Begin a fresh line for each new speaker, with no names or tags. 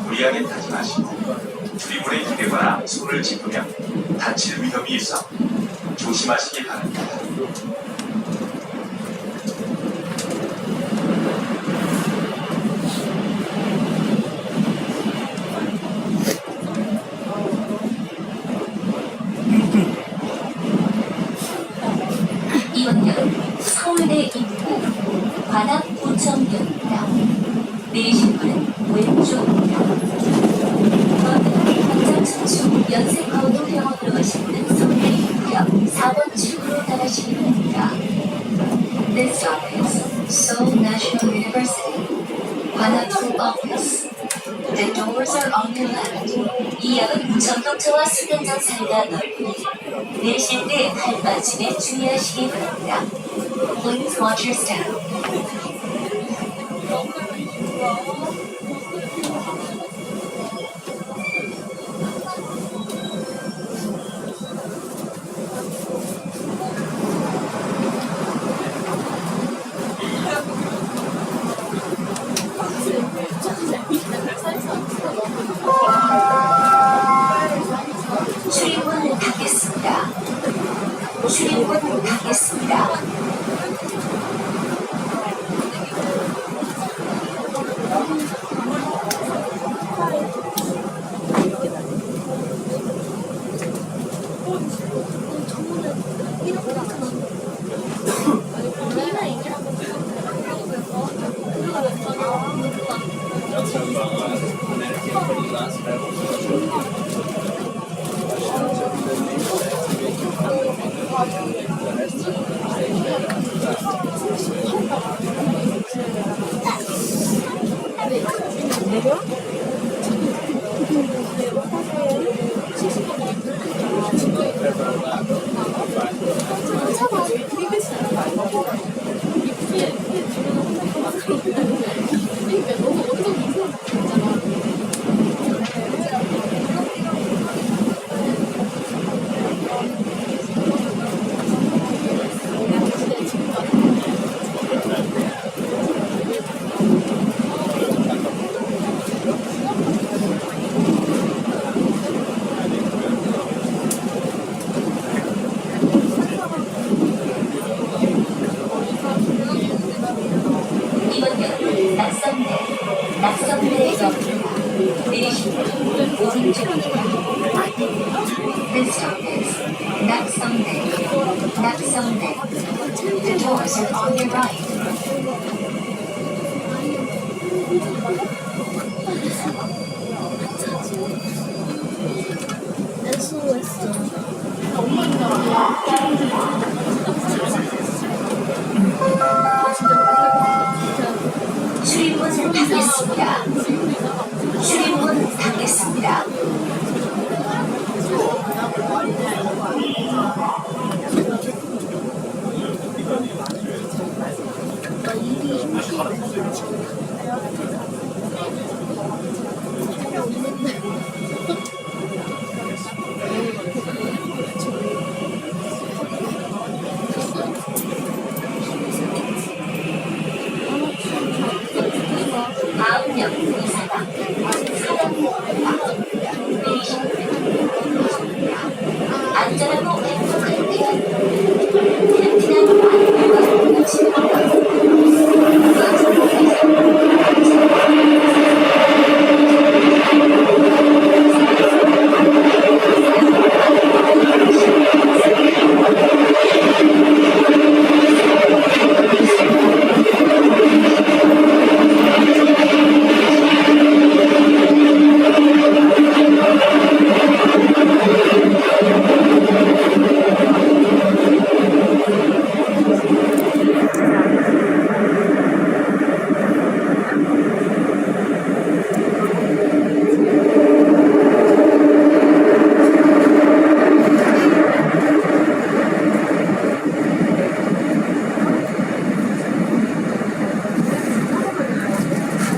무리하게 타지 마시고 출입문에 기대거나 손을 짚으면 다칠 위험이 있어 조심하시기 바랍니다.
이번 여름 서울대 입구 관악 구청역입니다. 내리실 분은 왼쪽입니다. 광장 춘추 연세거도병원으로 가실 분은 입구역 4번 출구로 주의하시기 바랍니다. Please watch your step. 출입문 닫겠습니다. 출입문 닫겠습니다. This stop is that Sunday. That Sunday. The doors are on your right. 출입문 닫겠습니다. 출입문 닫겠습니다.